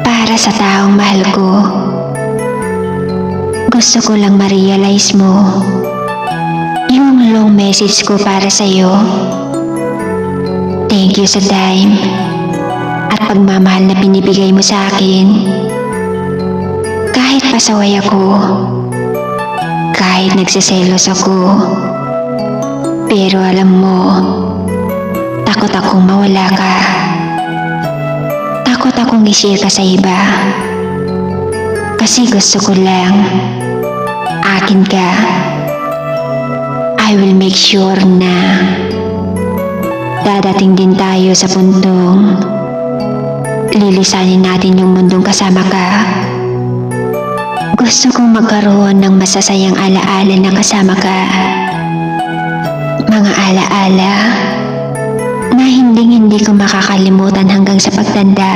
Para sa taong mahal ko. Gusto ko lang ma-realize mo yung long message ko para sa'yo. Thank you sa time at pagmamahal na binibigay mo sa akin. Kahit pasaway ako, kahit nagsiselos ako, pero alam mo, takot akong mawala ka. Takot akong i-share ka sa iba. Kasi gusto ko lang, akin ka. I will make sure na dadating din tayo sa puntong lilisanin natin yung mundong kasama ka. Gusto kong magkaroon ng masasayang alaala na kasama ka. Mga alaala na hinding hindi ko makakalimutan hanggang sa pagtanda.